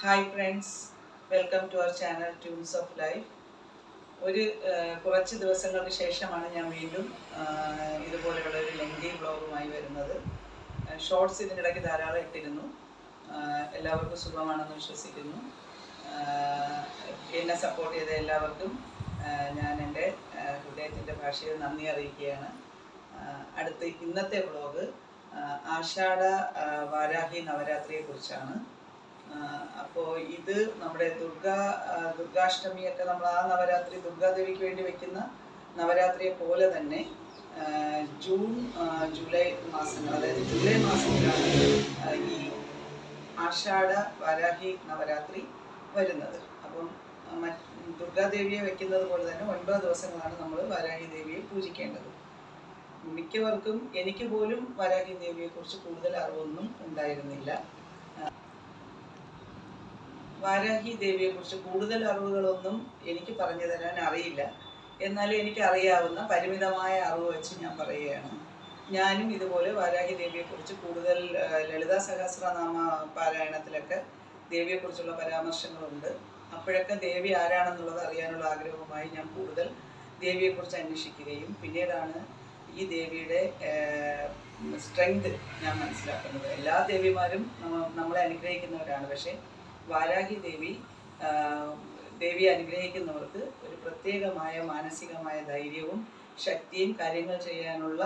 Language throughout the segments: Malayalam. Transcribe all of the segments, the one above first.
Hi friends welcome to our channel tunes of life ഒരു കുറച്ച് ദിവസങ്ങൾക്ക് ശേഷമാണ് ഞാൻ വീണ്ടും ഇതുപോലെയുള്ള ഒരു ലെങ്തി വ്ളോഗുമായി വരുന്നത്. ഷോർട്സ് ഇതിനിടയ്ക്ക് ധാരാളം ഇട്ടിരുന്നു. എല്ലാവർക്കും സുഖമാണെന്ന് വിശ്വസിക്കുന്നു. എന്നെ സപ്പോർട്ട് ചെയ്ത എല്ലാവർക്കും ഞാൻ എന്റെ ഹൃദയത്തിന്റെ ഭാഷയിൽ നന്ദി അറിയിക്കുകയാണ്. അടുത്ത ഇന്നത്തെ വ്ളോഗ് ആഷാഢ വാരാഹി നവരാത്രിയെക്കുറിച്ചാണ്. കുറിച്ചാണ് അപ്പോൾ ഇത് നമ്മുടെ ദുർഗാ ദുർഗാഷ്ടമി ദുർഗാഷ്ടമിയൊക്കെ നമ്മൾ ആ നവരാത്രി ദുർഗാദേവിക്ക് വേണ്ടി വെക്കുന്ന നവരാത്രിയെ പോലെ തന്നെ ജൂൺ ജൂലൈ മാസങ്ങൾ അതായത് ജൂലൈ മാസത്തിലാണ് ഈ ആഷാഢ വാരാഹി നവരാത്രി വരുന്നത്. അപ്പം ദുർഗാദേവിയെ വെക്കുന്നത് പോലെ തന്നെ ഒൻപത് ദിവസങ്ങളാണ് നമ്മൾ വാരാഹി ദേവിയെ പൂജിക്കേണ്ടത്. മിക്കവർക്കും എനിക്ക് പോലും വരാഹി ദേവിയെ കുറിച്ച് കൂടുതൽ അറിവൊന്നും ഉണ്ടായിരുന്നില്ല. വാരാഹി ദേവിയെ കുറിച്ച് കൂടുതൽ അറിവുകളൊന്നും എനിക്ക് പറഞ്ഞു തരാൻ അറിയില്ല. എന്നാലും എനിക്ക് അറിയാവുന്ന പരിമിതമായ അറിവ് വെച്ച് ഞാൻ പറയുകയാണ്. ഞാനും ഇതുപോലെ വാരാഹി ദേവിയെ കുറിച്ച് കൂടുതൽ ലളിതാ സഹസ്രനാമ പാരായണത്തിലൊക്കെ ദേവിയെക്കുറിച്ചുള്ള പരാമർശങ്ങളുണ്ട്. അപ്പോഴൊക്കെ ദേവി ആരാണെന്നുള്ളത് അറിയാനുള്ള ആഗ്രഹവുമായി ഞാൻ കൂടുതൽ ദേവിയെക്കുറിച്ച് അന്വേഷിക്കുകയും പിന്നീടാണ് ഈ ദേവിയുടെ സ്ട്രെങ്ത് ഞാൻ മനസ്സിലാക്കുന്നത്. എല്ലാ ദേവിമാരും നമ്മളെ അനുഗ്രഹിക്കുന്നവരാണ്. പക്ഷേ വാരാഹി ദേവി ദേവി അനുഗ്രഹിക്കുന്നവർക്ക് ഒരു പ്രത്യേകമായ മാനസികമായ ധൈര്യവും ശക്തിയും കാര്യങ്ങൾ ചെയ്യാനുള്ള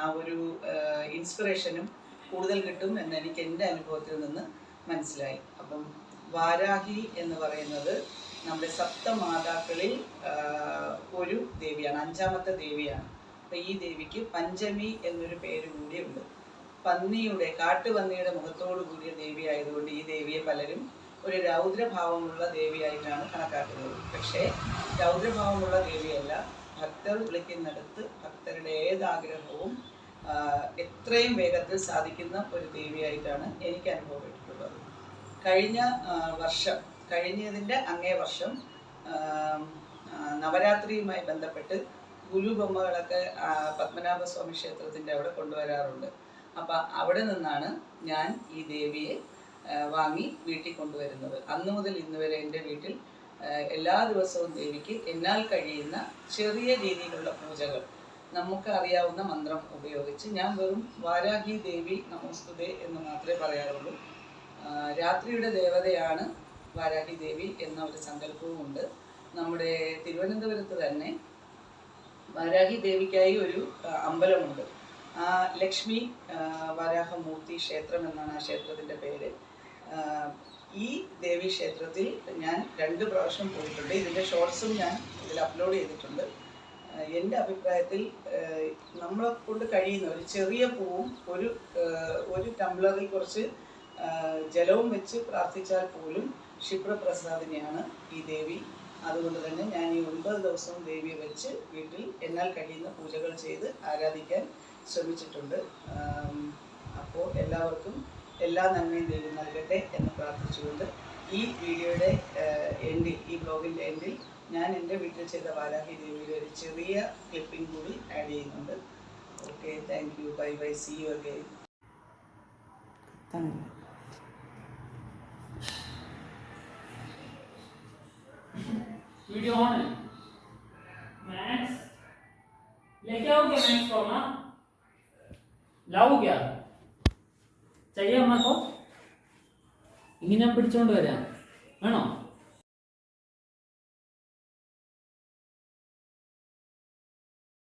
ആ ഒരു ഇൻസ്പിറേഷനും കൂടുതൽ കിട്ടും എന്ന് എനിക്ക് എന്റെ അനുഭവത്തിൽ നിന്ന് മനസ്സിലായി. അപ്പം വാരാഹി എന്ന് പറയുന്നത് നമ്മുടെ സപ്തമാതാക്കളിൽ ഒരു ദേവിയാണ് അഞ്ചാമത്തെ ദേവിയാണ്. അപ്പം ഈ ദേവിക്ക് പഞ്ചമി എന്നൊരു പേര് കൂടിയുണ്ട്. പന്നിയുടെ കാട്ടുപന്നിയുടെ മുഖത്തോടു കൂടിയ ദേവി ആയതുകൊണ്ട് ഈ ദേവിയെ പലരും ഒരു രൗദ്രഭാവമുള്ള ദേവിയായിട്ടാണ് കണക്കാക്കുന്നത്. പക്ഷേ രൗദ്രഭാവമുള്ള ദേവിയല്ല. ഭക്തർ വിളിക്കുന്നിടത്ത് ഭക്തരുടെ ഏതാഗ്രഹവും എത്രയും വേഗത്തിൽ സാധിക്കുന്ന ഒരു ദേവിയായിട്ടാണ് എനിക്ക് അനുഭവപ്പെട്ടിട്ടുള്ളത്. കഴിഞ്ഞ വർഷം കഴിഞ്ഞതിന്റെ അങ്ങേ വർഷം നവരാത്രിയുമായി ബന്ധപ്പെട്ട് ഗുരുബൊമ്മകളൊക്കെ പത്മനാഭസ്വാമി ക്ഷേത്രത്തിന്റെ അവിടെ കൊണ്ടുവരാറുണ്ട്. അപ്പം അവിടെ നിന്നാണ് ഞാൻ ഈ ദേവിയെ വാങ്ങി വീട്ടിൽ കൊണ്ടുവരുന്നത്. അന്നു മുതൽ ഇന്ന് വരെ എന്റെ വീട്ടിൽ എല്ലാ ദിവസവും ദേവിക്ക് എന്നാൽ കഴിയുന്ന ചെറിയ രീതിയിലുള്ള പൂജകൾ. നമുക്ക് അറിയാവുന്ന മന്ത്രം ഉപയോഗിച്ച് ഞാൻ വെറും വാരാഹി ദേവി നമോസ്തുതേ എന്ന് മാത്രമേ പറയാറുള്ളൂ. രാത്രിയുടെ ദേവതയാണ് വാരാഹി ദേവി എന്ന ഒരു സങ്കല്പവും ഉണ്ട്. നമ്മുടെ തിരുവനന്തപുരത്ത് തന്നെ വാരാഹി ദേവിക്കായി ഒരു അമ്പലമുണ്ട്. ലക്ഷ്മി വാരാഹമൂർത്തി ക്ഷേത്രം എന്നാണ് ആ ക്ഷേത്രത്തിന്റെ പേര്. ഈ ദേവി ക്ഷേത്രത്തിൽ ഞാൻ രണ്ട് പ്രാവശ്യം പോയിട്ടുണ്ട്. ഇതിന്റെ ഷോർട്സും ഞാൻ ഇതിൽ അപ്ലോഡ് ചെയ്തിട്ടുണ്ട്. എന്റെ അഭിപ്രായത്തിൽ നമ്മളെ കൊണ്ട് കഴിയുന്ന ഒരു ചെറിയ പൂവും ഒരു ഒരു ടംബ്ലറിൽ കുറച്ച് ജലവും വെച്ച് പ്രാർത്ഥിച്ചാൽ പോലും ക്ഷിപ്രപ്രസാദിനെയാണ് ഈ ദേവി. അതുകൊണ്ട് തന്നെ ഞാൻ ഈ ഒൻപത് ദിവസവും ദേവിയെ വെച്ച് വീട്ടിൽ എന്നാൽ കഴിയുന്ന പൂജകൾ ചെയ്ത് ആരാധിക്കാൻ ശ്രമിച്ചിട്ടുണ്ട്. അപ്പോൾ എല്ലാവർക്കും എല്ലാ നന്മയും ദൈവം നൽകട്ടെ എന്ന് പ്രാർത്ഥിച്ചുകൊണ്ട് ഈ വീഡിയോയുടെ എൻഡിൽ ഈ ബ്ലോഗിൻ്റെ എൻഡിൽ ഞാൻ എൻ്റെ വീട്ടിൽ ചെയ്ത വാരാഹി ദേവിയുടെ ഒരു ചെറിയ ക്ലിപ്പിംഗ് കൂടി ആഡ് ചെയ്യുന്നുണ്ട് okay thank you bye bye see you again video on है मैथ्स लेके आओ क्या मैथ्स को ना लाओ क्या ചെയ്യാം അമ്മ ഇങ്ങനെ പിടിച്ചോണ്ട് വരാം. വേണോ?